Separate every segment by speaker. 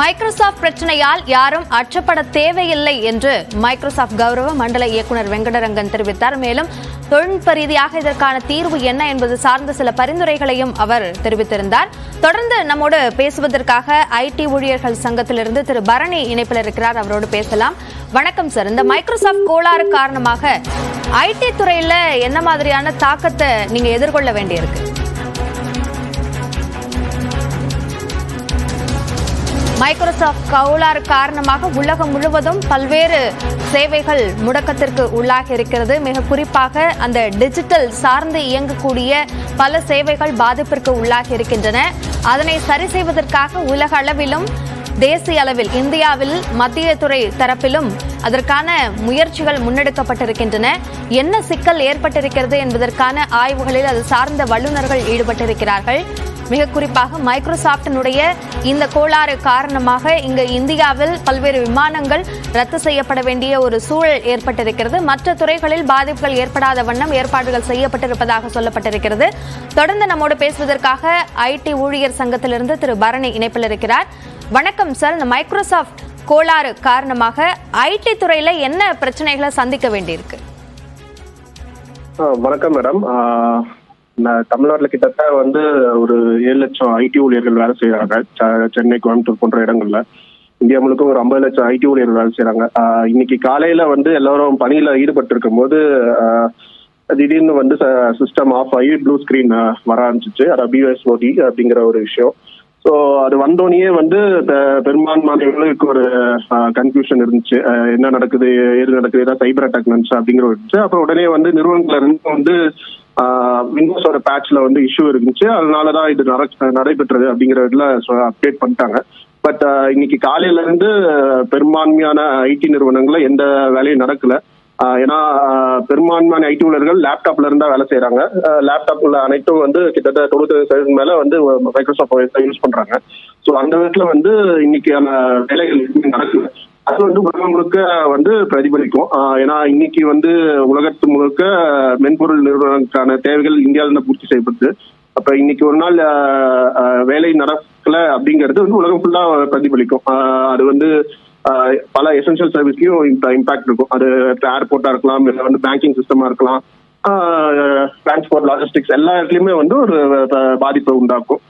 Speaker 1: Microsoft பிரச்சனையால் யாரும் அச்சப்பட தேவையில்லை என்று மைக்ரோசாஃப்ட் கௌரவ மண்டல இயக்குனர் வெங்கடரங்கன் தெரிவித்தார். மேலும் தொழில்நுட்ப ரீதியாக இதற்கான தீர்வு என்ன என்பது சார்ந்த சில பரிந்துரைகளையும் அவர் தெரிவித்திருந்தார். தொடர்ந்து நம்மோடு பேசுவதற்காக ஐடி ஊழியர்கள் சங்கத்திலிருந்து திரு பரணி இணைப்பில் இருக்கிறார். அவரோடு பேசலாம். வணக்கம் சார். இந்த மைக்ரோசாஃப்ட் கோளாறு காரணமாக ஐடி துறையில என்ன மாதிரியான தாக்கத்தை நீங்க எதிர்கொள்ள வேண்டியிருக்கு? மைக்ரோசாஃப்ட் கவுலார் காரணமாக உலகம் முழுவதும் பல்வேறு சேவைகள் முடக்கத்திற்கு உள்ளாகி இருக்கிறது. மிக குறிப்பாக அந்த டிஜிட்டல் சார்ந்து இயங்கக்கூடிய பல சேவைகள் பாதிப்பிற்கு உள்ளாகி இருக்கின்றன. அதனை சரி செய்வதற்காக உலக அளவிலும் தேசிய அளவில் இந்தியாவில் மத்திய துறை தரப்பிலும் அதற்கான முயற்சிகள் முன்னெடுக்கப்பட்டிருக்கின்றன. என்ன சிக்கல் ஏற்பட்டிருக்கிறது என்பதற்கான ஆய்வுகளில் அது சார்ந்த வல்லுநர்கள் ஈடுபட்டிருக்கிறார்கள். மிக குறிப்பாக மைக்ரோசாப்டினுடைய இந்த கோளாறு காரணமாக இங்கு இந்தியாவில் பல்வேறு விமானங்கள் ரத்து செய்யப்பட வேண்டிய ஒரு சூழல் ஏற்பட்டிருக்கிறது. மற்ற துறைகளில் பாதிப்புகள் ஏற்படாத வண்ணம் ஏற்பாடுகள் செய்யப்பட்டிருப்பதாக சொல்லப்பட்டிருக்கிறது. தொடர்ந்து நம்மோடு பேசுவதற்காக ஐடி ஊழியர் சங்கத்திலிருந்து திரு பரணி இணைப்பில் இருக்கிறார். வணக்கம் சார். இந்த மைக்ரோசாஃப்ட் கோளாறு காரணமாக ஐடி துறையில என்ன பிரச்சனைகளை சந்திக்க வேண்டியிருக்கு?
Speaker 2: வணக்கம் மேடம். தமிழ்நாட்டுல கிட்டத்தட்ட வந்து ஒரு ஏழு லட்சம் ஐடி ஊழியர்கள் வேலை செய்யறாங்க சென்னை கோயம்புத்தூர் போன்ற இடங்கள்ல. இந்தியா முழுக்க ஒரு ஐம்பது லட்சம் ஐடி ஊழியர்கள் வேலை செய்யறாங்க இன்னைக்கு காலையில வந்து எல்லாரும் பணியில ஈடுபட்டு இருக்கும் போது திடீர்னு வந்து சிஸ்டம் ஆஃப் ஆகி ப்ளூ ஸ்கிரீன் வர ஆரம்பிச்சிச்சு. அதாவது பிஎஸ்ஓடி அப்படிங்கிற ஒரு விஷயம். ஸோ அது வந்தோடனே வந்து பெ- பெரும்பான்மையானவர்களுக்கு ஒரு கன்ஃபியூஷன் இருந்துச்சு. என்ன நடக்குது? ஏது நடக்குது? ஏதாவது சைபர் அட்டாக் நடந்துச்சு அப்படிங்கிற ஒரு இருந்துச்சு அப்புறம் உடனே வந்து நிறுவனங்கள்ல இருந்து வந்து விண்டோஸோட பேட்ச்ல வந்து இஷ்யூ இருந்துச்சு. அதனாலதான் இது நட- நடைபெற்றது அப்படிங்கறதுல அப்டேட் பண்ணிட்டாங்க. பட் இன்னைக்கு காலையில இருந்து பெரும்பான்மையான ஐடி நிறுவனங்கள்ல எந்த வேலையும் நடக்கல. ஆஹ் ஏன்னா பெரும்பான்மையான ஐடி ஊழியர்கள் லேப்டாப்ல இருந்தா வேலை செய்யறாங்க லேப்டாப்ல அனைத்தும் வந்து கிட்டத்தட்ட தொண்ணூத்தி சதவீதம் மேல வந்து மைக்ரோசாஃப்ட் யூஸ் பண்றாங்க. ஸோ அந்த விதத்துல வந்து இன்னைக்கான வேலைகள் எதுவுமே நடக்கல. அது வந்து உலகம் முழுக்க வந்து பிரதிபலிக்கும். ஆஹ் ஏன்னா இன்னைக்கு வந்து உலகத்து முழுக்க மென்பொருள் நிறுவனங்களுக்கான தேவைகள் இந்தியாவில பூர்த்தி செய்யப்படுது. அப்ப இன்னைக்கு ஒரு நாள் ஆஹ், வேலை நடக்கல அப்படிங்கிறது வந்து உலகம் ஃபுல்லா பிரதிபலிக்கும். ஆஹ் அது வந்து ஆஹ் பல எசென்ஷியல் சர்வீஸ்லயும் இம்பாக்ட் இருக்கும். அது ஏர்போர்ட்டா இருக்கலாம் இல்லை வந்து பேங்கிங் சிஸ்டமா இருக்கலாம். டிரான்ஸ்போர்ட் லாஜிஸ்டிக்ஸ் எல்லா இடத்துலயுமே வந்து ஒரு பாதிப்பை உண்டாக்கும்.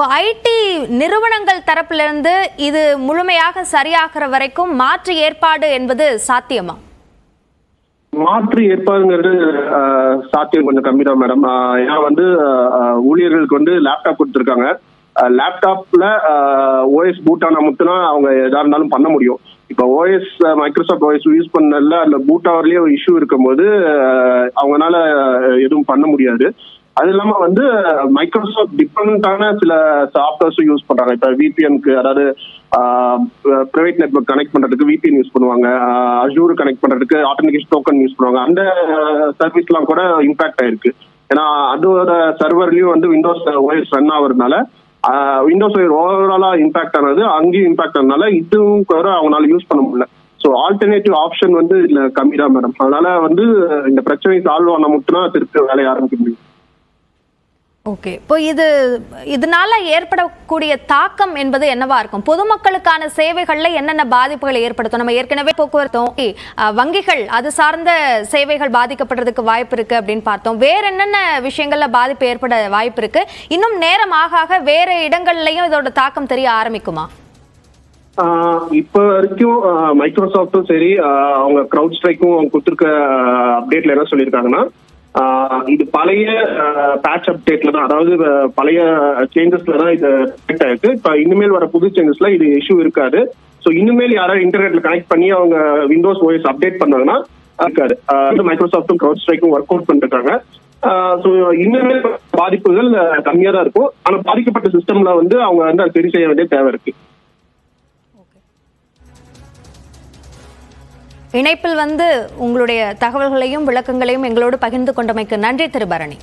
Speaker 1: இப்போ ஐடி நிறுவனங்கள் தரப்பிலிருந்து இது முழுமையாக சரியாகிற வரைக்கும் மாற்று ஏற்பாடு என்பது சாத்தியமா?
Speaker 2: மாற்று ஏற்பாடுங்கிறது ஆஹ், சாத்தியம் கொஞ்சம் கம்மி தான் மேடம் ஏன்னா வந்து ஊழியர்களுக்கு வந்து லேப்டாப் கொடுத்துருக்காங்க. லேப்டாப்ல ஓஎஸ் பூட் ஆனா மட்டும்தான் அவங்க எதா இருந்தாலும் பண்ண முடியும். இப்போ ஓஎஸ் மைக்ரோசாஃப்ட் ஓஎஸ் யூஸ் பண்ணல அந்த பூட் ஆவர்லயே ஒரு இஷ்யூ இருக்கும்போது அவங்களால அவங்கனால எதுவும் பண்ண முடியாது. அது இல்லாம வந்து மைக்ரோசாஃப்ட் டிபெண்டான சில சாஃப்ட்வேர்ஸும் யூஸ் பண்றாங்க. இப்ப விபிஎன்க்கு அதாவது பிரைவேட் நெட்வொர்க் கனெக்ட் பண்றதுக்கு விபிஎன் யூஸ் பண்ணுவாங்க. அஜூர் கனெக்ட் பண்றதுக்கு ஆட்டோமேட்டிக் டோக்கன் யூஸ் பண்ணுவாங்க. அந்த சர்வீஸ்லாம் கூட இம்பாக்ட் ஆயிருக்கு. ஏன்னா அதோட சர்வர்லயும் வந்து விண்டோஸ் ஓஎஸ் ரன் ஆகுறதுனால விண்டோஸ் ஓவராலா இம்பாக்ட் ஆனது அங்கேயும் இம்பாக்ட் ஆனதுனால இதுவும் கூட அவங்களால யூஸ் பண்ண முடியல. ஸோ ஆல்டர்னேட்டிவ் ஆப்ஷன் வந்து இதுல கம்மி தான் மேடம் அதனால வந்து இந்த பிரச்சனை சால்வ் ஆன மட்டும்தான் திருப்பி வேலையை ஆரம்பிக்க முடியும்.
Speaker 1: ஓகே. இப்போ இது இதனால ஏற்படக்கூடிய தாக்கம் என்பது என்னவா இருக்கும்? பொதுமக்களுக்கான சேவைகள்ல என்னென்ன பாதிப்புகளை ஏற்படுத்தும்? நம்ம ஏற்கனவே போக்குவரத்தும் வங்கிகள் அது சார்ந்த சேவைகள் பாதிக்கப்படுறதுக்கு வாய்ப்பு இருக்கு அப்படின்னு பார்த்தோம். வேற என்னென்ன விஷயங்கள்ல பாதிப்பு ஏற்பட வாய்ப்பு இருக்கு? இன்னும் நேரம் ஆக ஆக வேற இடங்கள்லயும் இதோட தாக்கம் தெரிய ஆரம்பிக்குமா?
Speaker 2: இப்ப வரைக்கும் மைக்ரோசாஃப்டும் சரி அவங்க க்ரௌட் ஸ்ட்ரைக்கும் அவங்க கொடுத்துருக்க அப்டேட்ல என்ன சொல்லியிருக்காங்கன்னா இது பழைய பேட்ச் அப்டேட்ல தான் அதாவது பழைய சேஞ்சஸ்ல தான் இது affect ஆயிருக்கு. இப்ப இனிமேல் வர புது சேஞ்சஸ்ல இது இஷ்யூ இருக்காது. ஸோ இனிமேல் யாராவது இன்டர்நெட்ல கனெக்ட் பண்ணி அவங்க விண்டோஸ் ஓஎஸ் அப்டேட் பண்ணாங்கன்னா இருக்காது. ஆஹ் மைக்ரோசாஃப்டும் க்ரௌட் ஸ்ட்ரைக்கும் ஒர்க் அவுட் பண்ணிருக்காங்க. ஸோ இனிமேல் பாதிப்புகள் கம்மியா தான் இருக்கும். ஆனா பாதிக்கப்பட்ட சிஸ்டம்ல வந்து அவங்க வந்து அதை சரி செய்ய வேண்டிய தேவை இருக்கு.
Speaker 1: இணைப்பில் வந்து உங்களுடைய தகவல்களையும் விளக்கங்களையும் எங்களோடு பகிர்ந்து கொண்டமைக்கு நன்றி திரு பரணி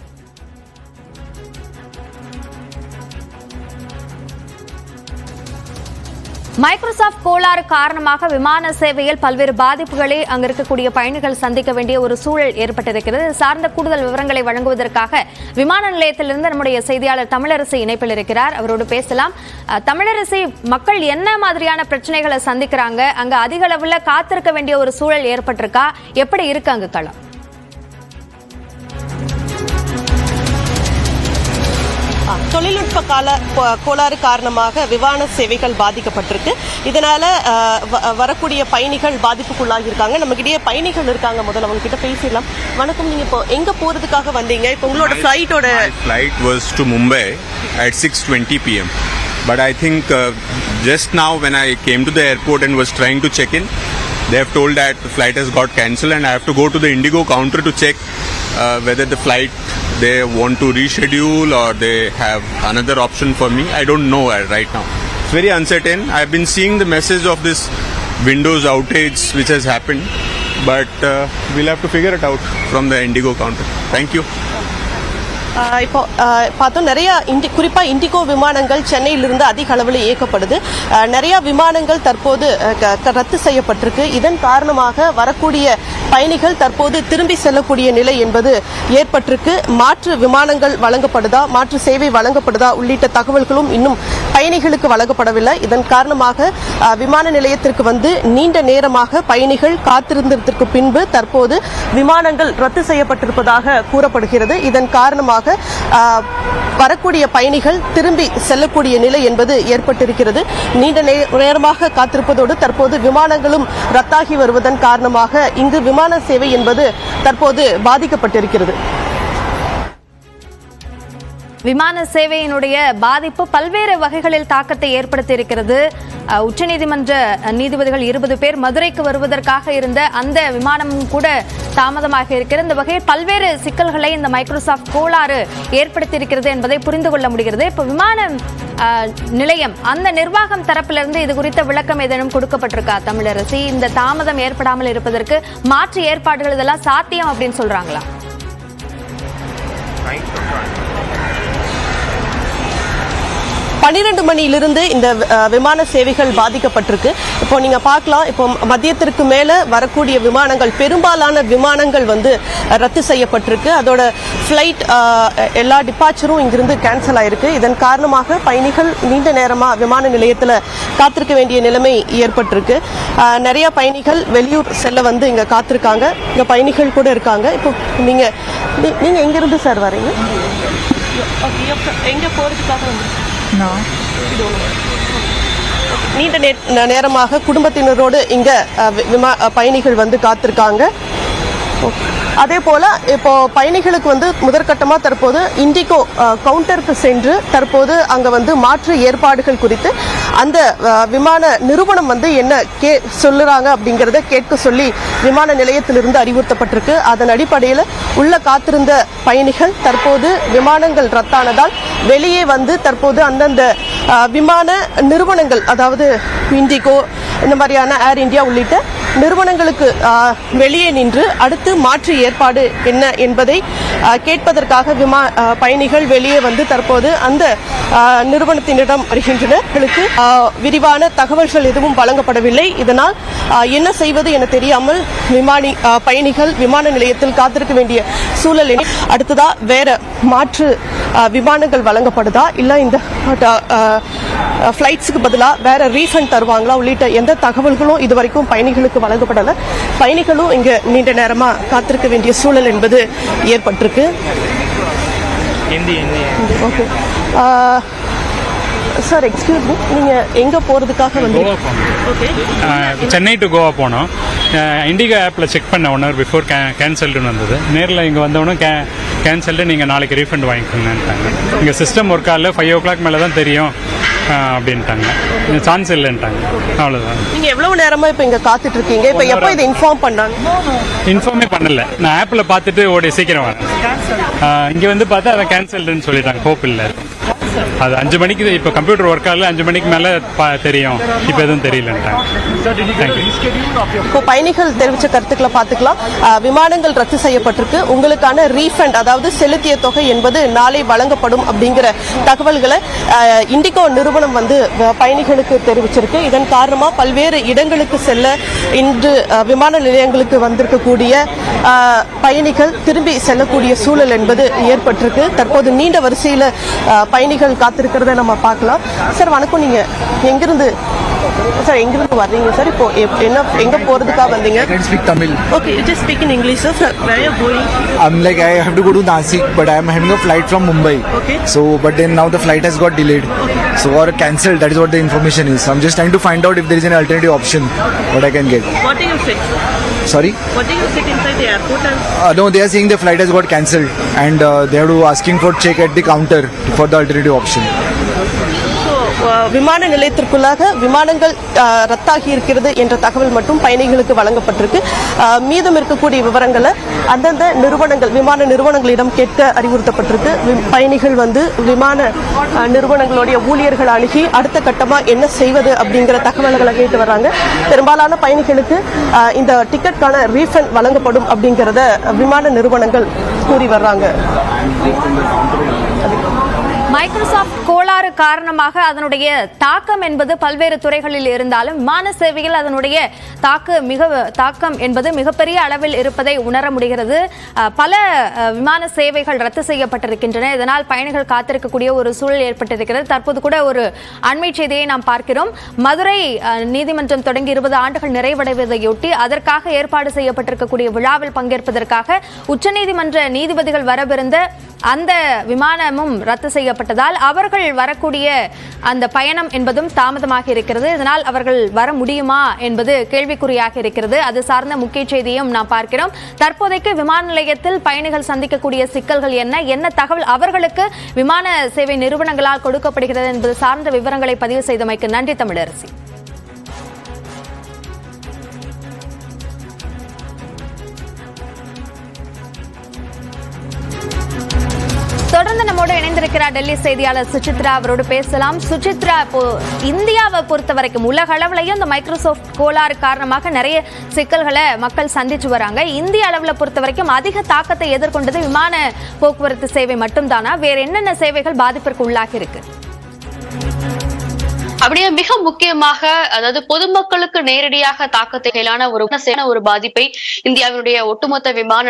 Speaker 1: மைக்ரோசாஃப்ட் கோளாறு காரணமாக விமான சேவையில் பல்வேறு பாதிப்புகளை அங்க இருக்கக்கூடிய பயணிகள் சந்திக்க வேண்டிய ஒரு சூழல் ஏற்பட்டிருக்கிறது. சார்ந்த கூடுதல் விவரங்களை வழங்குவதற்காக விமான நிலையத்திலிருந்து நம்முடைய செய்தியாளர் தமிழரசி இணைப்பில் இருக்கிறார். அவரோடு பேசலாம். தமிழரசி மக்கள் என்ன மாதிரியான பிரச்சனைகளை சந்திக்கிறாங்க? அங்க அதிக அளவில் காத்திருக்க வேண்டிய ஒரு சூழல் ஏற்பட்டிருக்கா? எப்படி இருக்கு அங்கு களம்?
Speaker 3: தொழில்நுட்ப கால கோளாறு காரணமாக விமான சேவைகள் பாதிக்கப்பட்டிருக்கு இதனால வரக்கூடிய பயணிகள் பாதிப்புக்குள்ளாகி இருக்காங்க நம்மகிட்டயே பயணிகள் இருக்காங்க முதல்ல அவங்க கிட்ட பேசிடலாம் வணக்கம் நீங்க இப்போ எங்க போறதுக்காக வந்தீங்க இப்போ உங்களோட ஃபிளைட்டோட
Speaker 4: My flight was to Mumbai at 6:20 p.m. But I think uh, just now when I came to the airport and was trying to check in, they have told that the flight has got cancelled and I have to go to the Indigo counter to check uh, whether the flight they want to reschedule or they have another option for me. I don't know right now. It's very uncertain. I've been seeing the message of this Windows outage which has happened, but uh, we'll have to figure it out from the Indigo counter. Thank you.
Speaker 3: இப்போ பார்த்தோம் நிறைய indie குறிப்பாக indigo விமானங்கள் சென்னையிலிருந்து அதிக அளவில் இயக்கப்படுது நிறைய விமானங்கள் தற்போது ரத்து செய்யப்பட்டிருக்கு இதன் காரணமாக வரக்கூடிய பயணிகள் தற்போது திரும்பி செல்லக்கூடிய நிலை என்பது ஏற்பட்டிருக்கு. மாற்று விமானங்கள் வழங்கப்படுதா மாற்று சேவை வழங்கப்படுதா உள்ளிட்ட தகவல்களும் இன்னும் பயணிகளுக்கு வழங்கப்படவில்லை. இதன் காரணமாக விமான நிலையத்திற்கு வந்து நீண்ட நேரமாக பயணிகள் காத்திருந்ததற்கு பின்பு தற்போது விமானங்கள் ரத்து செய்யப்பட்டிருப்பதாக கூறப்படுகிறது. இதன் காரணமாக வரக்கூடிய பயணிகள் திரும்பி செல்லக்கூடிய நிலை என்பது ஏற்பட்டிருக்கிறது. நீண்ட நேரமாக காத்திருப்பதோடு தற்போது விமானங்களும் ரத்தாகி வருவதன் காரணமாக இங்கு விமான சேவை என்பது தற்போது பாதிக்கப்பட்டிருக்கிறது.
Speaker 1: விமான சேவையினுடைய பாதிப்பு பல்வேறு வகைகளில் தாக்கத்தை ஏற்படுத்தியிருக்கிறது. உச்சநீதிமன்ற நீதிபதிகள் இருபது பேர் மதுரைக்கு வருவதற்காக இருந்த அந்த விமானமும் கூட தாமதமாக இருக்கிறது. இந்த வகையில் பல்வேறு சிக்கல்களை இந்த மைக்ரோசாஃப்ட் கோளாறு ஏற்படுத்தியிருக்கிறது என்பதை புரிந்து கொள்ள முடிகிறது. இப்போ விமான நிலையம் அந்த நிர்வாகம் தரப்பிலிருந்து இது குறித்த விளக்கம் ஏதேனும் கொடுக்கப்பட்டிருக்கா? தமிழரசி இந்த தாமதம் ஏற்படாமல் இருப்பதற்கு மாற்று ஏற்பாடுகள் இதெல்லாம் சாத்தியம் அப்படின்னு சொல்றாங்களா?
Speaker 3: பன்னிரண்டு மணியிலிருந்து இந்த விமான சேவைகள் பாதிக்கப்பட்டிருக்கு. இப்போ நீங்க பார்க்கலாம் இப்போ மதியத்திற்கு மேல வரக்கூடிய விமானங்கள் பெரும்பாலான விமானங்கள் வந்து ரத்து செய்யப்பட்டிருக்கு. அதோட ஃப்ளைட் எல்லா டிபார்ச்சரும் இங்கிருந்து கேன்சல் ஆயிருக்கு. இதன் காரணமாக பயணிகள் நீண்ட நேரமா விமான நிலையத்தில் காத்திருக்க வேண்டிய நிலைமை ஏற்பட்டிருக்கு. நிறைய பயணிகள் வெளியூர் செல்ல வந்து இங்க காத்திருக்காங்க. இங்க பயணிகள் கூட இருக்காங்க. இப்போ நீங்க நீங்கள் நீங்க எங்கிருந்து சார் வரீங்க? எங்க போறதுக்காக வந்து நீண்ட நே- நேரமாக குடும்பத்தினரோடு இங்க விமா பயணிகள் வந்து காத்திருக்காங்க. அதே போல் இப்போ பயணிகளுக்கு வந்து முதற்கட்டமாக தற்போது இண்டிகோ கவுண்டருக்கு சென்று தற்போது அங்கே வந்து மாற்று ஏற்பாடுகள் குறித்து அந்த விமான நிறுவனம் வந்து என்ன கே சொல்லுறாங்க அப்படிங்கிறத கேட்க சொல்லி விமான நிலையத்திலிருந்து அறிவுறுத்தப்பட்டிருக்கு. அதன் அடிப்படையில் உள்ள காத்திருந்த பயணிகள் தற்போது விமானங்கள் ரத்தானதால் வெளியே வந்து தற்போது அந்தந்த விமான நிறுவனங்கள் அதாவது இண்டிகோ இந்த மாதிரியான ஏர் இந்தியா உள்ளிட்ட நிறுவனங்களுக்கு வெளியே நின்று அடுத்து மாற்று ஏற்பாடு என்ன என்பதை கேட்பதற்காக விமா பயணிகள் வெளியே வந்து தற்போது அந்த நிறுவனத்தினிடம் வருகின்றனர் அவர்களுக்கு, விரிவான தகவல்கள் எதுவும் வழங்கப்படவில்லை. இதனால் என்ன செய்வது என தெரியாமல் விமானி பயணிகள் விமான நிலையத்தில் காத்திருக்க வேண்டிய சூழல் அடுத்ததா வேற மாற்று விமானங்கள் வழங்கப்படுதா? இல்ல இந்த ஃப்ளைட்ஸுக்கு பதிலாக வேற ரீஃபண்ட் தருவாங்களா? உள்ளிட்ட எந்த தகவல்களும் இதுவரைக்கும் பயணிகளுக்கு வழங்கப்படலை. பயணிகளும் இங்கே நீண்ட நேரமா காத்திருக்க வேண்டிய சூழல் என்பது ஏற்பட்டிருக்கு. ஓகே. சார் எக்ஸ்கியூஸ் மீ நீங்கள் எங்கே போகிறதுக்காக வந்து
Speaker 5: சென்னை டு கோவா போனோம். இண்டிகா ஆப்பில் செக் பண்ண ஒன் பிஃபோர் கே கேன்சல்டுன்னு வந்தது. நேரில் இங்கே வந்தவொடனே கே கேன்சல்டு நீங்கள் நாளைக்கு ரீஃபண்ட் வாங்கிக்கோங்கன்ட்டாங்க. இங்கே சிஸ்டம் ஒர்க் ஆகல ஃபைவ் ஓ கிளாக் மேலே தான் தெரியும். அப்படின்ட்டாங்க. சான்ஸ் இல்லைன்ட்டாங்க. அவ்வளோதான்
Speaker 3: நீங்க எவ்வளவு நேரமா இப்ப இங்க காத்துட்டு இருக்கீங்க இப்ப எப்போ இதை இன்ஃபார்ம் பண்ணாங்க?
Speaker 5: இன்ஃபார்மே பண்ணல. நான் ஆப்பில் பார்த்துட்டு ஓடி சீக்கிரம் வரேன். இங்கே வந்து பார்த்தா அதை கேன்சல்டுன்னு சொல்லிட்டாங்க. ஹோப் இல்லை. அது அஞ்சு மணிக்கு இப்போ கம்ப்யூட்டர் ஒர்க் ஆகல அஞ்சு மணிக்கு மேலே தெரியும். இப்போ எதுவும் தெரியலன்ட்டாங்க. தேங்க்யூ
Speaker 3: இப்போ பயணிகள் தெரிவித்த கருத்துக்களை பார்த்துக்கலாம். விமானங்கள் ரத்து செய்யப்பட்டிருக்கு. உங்களுக்கான ரீஃபண்ட் அதாவது செலுத்திய தொகை என்பது நாளை வழங்கப்படும் அப்படிங்கிற தகவல்களை இண்டிகோ நிறுவனம் வந்து பயணிகளுக்கு தெரிவிச்சிருக்கு. இதன் காரணமா பல்வேறு இடங்களுக்கு செல்ல இன்று விமான நிலையங்களுக்கு வந்திருக்கக்கூடிய பயணிகள் திரும்பி செல்லக்கூடிய சூழல் என்பது ஏற்பட்டிருக்கு. தற்போது நீண்ட வரிசையில் பயணிகள் காத்திருக்கிறத நம்ம பார்க்கலாம் சார் வணக்கம் நீங்க எங்கிருந்து சார் எங்கிருந்து வர்றீங்க சார் இப்போ என்ன எங்க போறதுக்காக வந்தீங்க
Speaker 6: Tamil.
Speaker 3: Okay it is speak in English sir where you going
Speaker 6: I'm like I have to go to Nasik, but I am having a flight from Mumbai.
Speaker 3: Okay.
Speaker 6: So, but then now the flight has got delayed. So or cancelled. That is what the information is. I'm just trying to find out if there is an alternative option what I can get.
Speaker 3: What you said
Speaker 6: Sorry?
Speaker 3: What do you sit inside the airport?
Speaker 6: Uh, no, they are saying the flight has got cancelled and uh, they are asking for check at the counter for the alternative option.
Speaker 3: விமான நிலையத்திற்குள்ளாக விமானங்கள் ரத்தாகி இருக்கிறது என்ற தகவல் மட்டும் பயணிகளுக்கு வழங்கப்பட்டிருக்கு. மீதம் இருக்கக்கூடிய விவரங்களை அந்தந்த நிறுவனங்கள் விமான நிறுவனங்களிடம் கேட்க அறிவுறுத்தப்பட்டிருக்கு. வி- பயணிகள் வந்து விமான நிறுவனங்களுடைய ஊழியர்கள் அணுகி அடுத்த கட்டமாக என்ன செய்வது அப்படிங்கிற தகவல்களை கேட்டு வர்றாங்க. பெரும்பாலான பயணிகளுக்கு இந்த டிக்கெட்கான ரீஃபண்ட் வழங்கப்படும் அப்படிங்கிறத விமான நிறுவனங்கள் கூறி வர்றாங்க.
Speaker 1: மைக்ரோசாஃப்ட் கோளாறு காரணமாக அதனுடைய தாக்கம் என்பது பல்வேறு துறைகளில் இருந்தாலும் விமான சேவையில் அதனுடைய தாக்கு மிக தாக்கம் என்பது மிகப்பெரிய அளவில் இருப்பதை உணர முடிகிறது. பல விமான சேவைகள் ரத்து செய்யப்பட்டிருக்கின்றன. இதனால் பயணிகள் காத்திருக்கக்கூடிய ஒரு சூழல் ஏற்பட்டிருக்கிறது. தற்போது கூட ஒரு அண்மை செய்தியை நாம் பார்க்கிறோம். மதுரை நீதிமன்றம் தொடங்கி இருபது ஆண்டுகள் நிறைவடைவதையொட்டி அதற்காக ஏற்பாடு செய்யப்பட்டிருக்கக்கூடிய விழாவில் பங்கேற்பதற்காக உச்சநீதிமன்ற நீதிபதிகள் வரவிருந்த அந்த விமானமும் ரத்து ஏற்பட்டதால் அவர்கள் வரக்கூடிய அந்த பயணம் என்பதும் தாமதமாக இருக்கிறது. இதனால் அவர்கள் வர முடியுமா என்பது கேள்விக்குறியாக இருக்கிறது. அது சார்ந்த முக்கிய செய்தியும் நாம் பார்க்கிறோம். தற்போதைக்கு விமான நிலையத்தில் பயணிகள் சந்திக்கக்கூடிய சிக்கல்கள் என்ன? என்ன தகவல் அவர்களுக்கு விமான சேவை நிறுவனங்களால் கொடுக்கப்படுகிறது என்பது சார்ந்த விவரங்களை பதிவு செய்தமைக்கு நன்றி தமிழரசி. இணைந்திருக்கிறார் டெல்லி செய்தியாளர் சுசித்ரா. அவரோடு பேசலாம். சுசித்ரா இப்போ இந்தியாவை பொறுத்த வரைக்கும் உலக அளவுலயும் இந்த மைக்ரோசாஃப்ட் கோளாறு காரணமாக நிறைய சிக்கல்களை மக்கள் சந்திச்சு வராங்க. இந்திய அளவில் பொறுத்த வரைக்கும் அதிக தாக்கத்தை எதிர்கொண்டது விமான போக்குவரத்து சேவை மட்டும்தானா? வேற என்னென்ன சேவைகள் பாதிப்பிற்கு உள்ளாகி இருக்கு
Speaker 7: அப்படியே மிக முக்கியமாக அதாவது பொதுமக்களுக்கு நேரடியாக தாக்கத்தைகளான ஒரு ஒரு பாதிப்பை இந்தியாவினுடைய ஒட்டுமொத்த விமான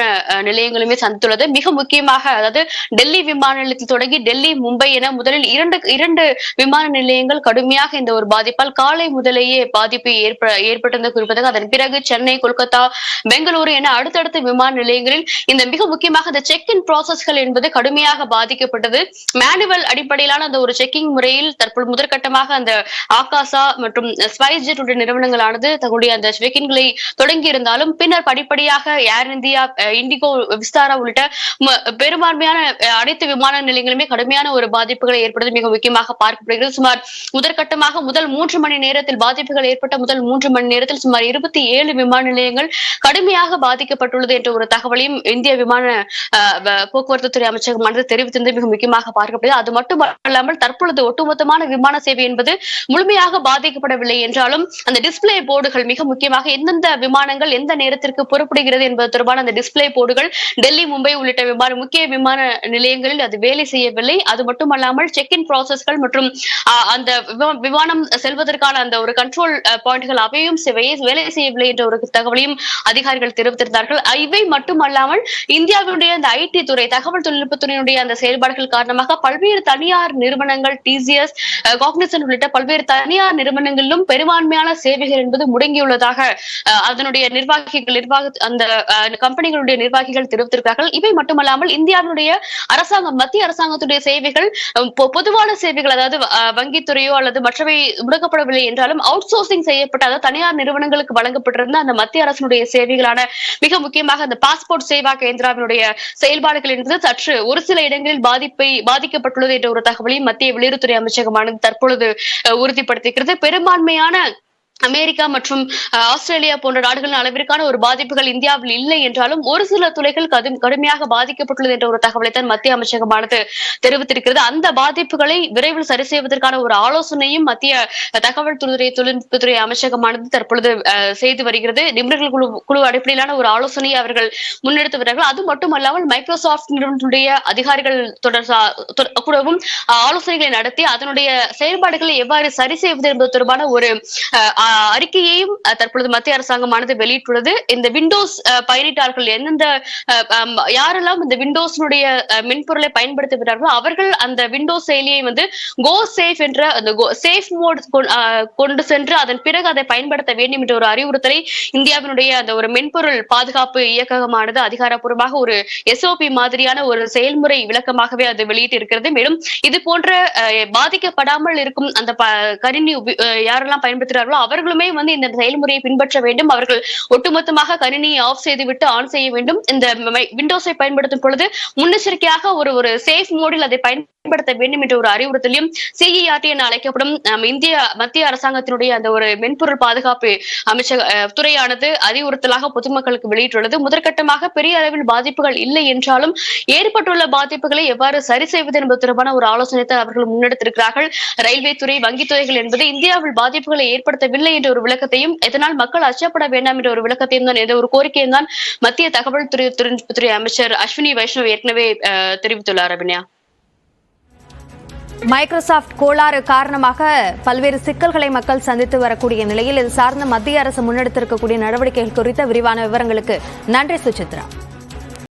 Speaker 7: நிலையங்களுமே சந்தித்துள்ளது. மிக முக்கியமாக அதாவது டெல்லி விமான நிலையத்தில் தொடங்கி டெல்லி மும்பை என முதலில் இரண்டு இரண்டு விமான நிலையங்கள் கடுமையாக இந்த ஒரு பாதிப்பால் காலை முதலேயே பாதிப்பு ஏற்ப ஏற்பட்டது குறிப்பதாக அதன் பிறகு சென்னை கொல்கத்தா பெங்களூரு என அடுத்தடுத்த விமான நிலையங்களில் இந்த மிக முக்கியமாக இந்த செக் இன் ப்ராசஸ்கள் என்பது கடுமையாக பாதிக்கப்பட்டது. மேனுவல் அடிப்படையிலான அந்த ஒரு செக்கிங் முறையில் தற்போது முதற்கட்டமாக அந்த ஆகாசா மற்றும் ஸ்பைஸ் ஜெட் உடைய நிறுவனங்களானது தங்களுடைய அந்த ஸ்வெக்கின்களை தொடங்கி இருந்தாலும் பின்னர் படிப்படியாக ஏர் இந்தியா இண்டிகோ விஸ்தாரா உள்ளிட்ட பெரும்பான்மையான அனைத்து விமான நிலையங்களுமே கடுமையான ஒரு பாதிப்புகளை ஏற்படுவது மிக முக்கியமாக பார்க்கப்படுகிறது. சுமார் முதற்கட்டமாக முதல் மூன்று மணி நேரத்தில் பாதிப்புகள் ஏற்பட்ட முதல் மூன்று மணி நேரத்தில் சுமார் இருபத்தி ஏழு விமான நிலையங்கள் கடுமையாக பாதிக்கப்பட்டுள்ளது என்ற ஒரு தகவலையும் இந்திய விமான அஹ், போக்குவரத்து துறை அமைச்சகமானது தெரிவித்திருந்தது. மிக முக்கியமாக பார்க்கப்படுகிறது. அது மட்டும் அல்லாமல் தற்பொழுது ஒட்டுமொத்தமான விமான சேவை என்பது முழுமையாக பாதிக்கப்படவில்லை என்றாலும் அந்த டிஸ்பிளே போர்டுகள் மிக முக்கியமாக எந்தெந்த விமானங்கள் எந்த நேரத்திற்கு புறப்படுகிறது என்பது தொடர்பான அந்த டிஸ்பிளே போர்டுகள் டெல்லி மும்பை உள்ளிட்ட விமான முக்கிய விமான நிலையங்களில் அது வேலை செய்யவில்லை. அது மட்டுமல்லாமல் செக் இன் ப்ராசஸ்கள் மற்றும் அந்த விமானம் செல்வதற்கான அந்த ஒரு கண்ட்ரோல் பாயிண்ட்கள் அவையும் வேலை செய்யவில்லை என்ற ஒரு தகவலையும் அதிகாரிகள் தெரிவித்திருந்தார்கள். இவை மட்டுமல்லாமல் இந்தியாவுடைய அந்த ஐடி துறை தகவல் தொழில்நுட்பத்துறையினுடைய அந்த செயல்பாடுகள் காரணமாக பல்வேறு தனியார் நிறுவனங்கள் டிசிஎஸ் காக்னிசன் உள்ளிட்ட பல்வேறு தனியார் நிறுவனங்களிலும் பெரும்பான்மையான சேவைகள் என்பது முடங்கியுள்ளதாக அதனுடைய நிர்வாகிகள் நிர்வாக அந்த கம்பெனிகளுடைய நிர்வாகிகள் தெரிவித்திருக்கிறார்கள். இவை மட்டுமல்லாமல் இந்தியாவினுடைய அரசாங்கம் மத்திய அரசாங்கத்துடைய சேவைகள் பொதுவான சேவைகள் அதாவது வங்கித்துறையோ அல்லது மற்றவை முடக்கப்படவில்லை என்றாலும் அவுட் சோர்சிங் செய்யப்பட்ட அதாவது தனியார் நிறுவனங்களுக்கு வழங்கப்பட்டிருந்த அந்த மத்திய அரசினுடைய சேவைகளான மிக முக்கியமாக அந்த பாஸ்போர்ட் சேவா கேந்திராவினுடைய செயல்பாடுகள் என்பது சற்று ஒரு சில இடங்களில் பாதிப்பை பாதிக்கப்பட்டுள்ளது என்ற ஒரு தகவலையும் மத்திய வெளியுறவுத்துறை அமைச்சகமானது தற்பொழுது உறுதிப்படுத்திக்கிறது. பெரும்பான்மையான அமெரிக்கா மற்றும் ஆஸ்திரேலியா போன்ற நாடுகளின் அளவிற்கான ஒரு பாதிப்புகள் இந்தியாவில் இல்லை என்றாலும் ஒரு சில துறைகள் கடும் கடுமையாக பாதிக்கப்பட்டுள்ளது என்ற ஒரு தகவலை தான் மத்திய அமைச்சகமானது தெரிவித்திருக்கிறது. அந்த பாதிப்புகளை விரைவில் சரி செய்வதற்கான ஒரு ஆலோசனையும் மத்திய தகவல் துறை தொழில்நுட்பத்துறை அமைச்சகமானது தற்பொழுது அஹ், செய்து வருகிறது. நிபுணர்கள் குழு குழு அடிப்படையிலான ஒரு ஆலோசனையை அவர்கள் முன்னெடுத்து வருகிறார்கள். அது மட்டுமல்லாமல் மைக்ரோசாப்ட் நிறுவனத்துடைய அதிகாரிகள் தொடர் கூடவும் ஆலோசனைகளை நடத்தி அதனுடைய செயல்பாடுகளை எவ்வாறு சரி செய்வது என்பது தொடர்பான ஒரு அஹ், அறிக்கையையும் தற்பொழுது மத்திய அரசாங்கமானது வெளியிட்டுள்ளது. இந்த விண்டோஸ் பயனிட்டார்கள் பயணிட்டார்கள் எந்தெந்த யாரெல்லாம் இந்த விண்டோஸினுடைய மென்பொருளை பயன்படுத்துகிறார்களோ அவர்கள் அந்த விண்டோஸ் செயலியை வந்து கோ சேஃப் என்ற அந்த சேஃப் மோட் கொண்டு சென்று அதன் பிறகு அதை பயன்படுத்த வேண்டும் என்ற ஒரு அறிவுறுத்தலை இந்தியாவினுடைய அந்த ஒரு மென்பொருள் பாதுகாப்பு இயக்ககமானது அதிகாரப்பூர்வமாக ஒரு எஸ்ஓபி மாதிரியான ஒரு செயல்முறை விளக்கமாகவே அது வெளியிட்டு இருக்கிறது மேலும் இது போன்ற பாதிக்கப்படாமல் இருக்கும் அந்த கணினி யாரெல்லாம் பயன்படுத்துகிறார்களோ அவர்களுமே வந்து இந்த செயல்முறையை பின்பற்ற வேண்டும். அவர்கள் ஒட்டுமொத்தமாக கணினியை ஆஃப் செய்துவிட்டு ஆன் செய்ய வேண்டும். இந்த விண்டோஸை பயன்படுத்தும் பொழுது முன்னெச்சரிக்கையாக ஒரு ஒரு சேஃப் மோடில் அதை பயன்படுத்த வேண்டும் என்ற ஒரு அறிவுறுத்தலையும் சிஇஆர்டி என அழைக்கப்படும் இந்திய மத்திய அரசாங்கத்தினுடைய அந்த ஒரு மென்பொருள் பாதுகாப்பு அமைச்சக துறையானது அறிவுறுத்தலாக பொதுமக்களுக்கு வெளியிட்டுள்ளது. முதற்கட்டமாக பெரிய அளவில் பாதிப்புகள் இல்லை என்றாலும் ஏற்பட்டுள்ள பாதிப்புகளை எவ்வாறு சரி செய்வது என்பது தொடர்பான ஒரு ஆலோசனை தான் அவர்கள் முன்னெடுத்திருக்கிறார்கள். ரயில்வே துறை வங்கித்துறைகள் என்பது இந்தியாவில் பாதிப்புகளை ஏற்படுத்தவில்லை இல்லை என்ற ஒரு விளக்கத்தையும் இதனால் மக்கள் அச்சப்பட வேண்டாம் என்ற ஒரு விளக்கத்தையும் தான் என்ற ஒரு கோரிக்கையும் தான் மத்திய தகவல் துறை தொழில்நுட்பத்துறை அமைச்சர் அஸ்வினி வைஷ்ணவ் ஏற்கனவே தெரிவித்துள்ளார் அபிநயா.
Speaker 1: மைக்ரோசாஃப்ட் கோளாறு காரணமாக பல்வேறு சிக்கல்களை மக்கள் சந்தித்து வரக்கூடிய நிலையில் இது சார்ந்த மத்திய அரசு முன்னெடுத்திருக்கக்கூடிய நடவடிக்கைகள் குறித்த விரிவான விவரங்களுக்கு நன்றி சுசித்ரா.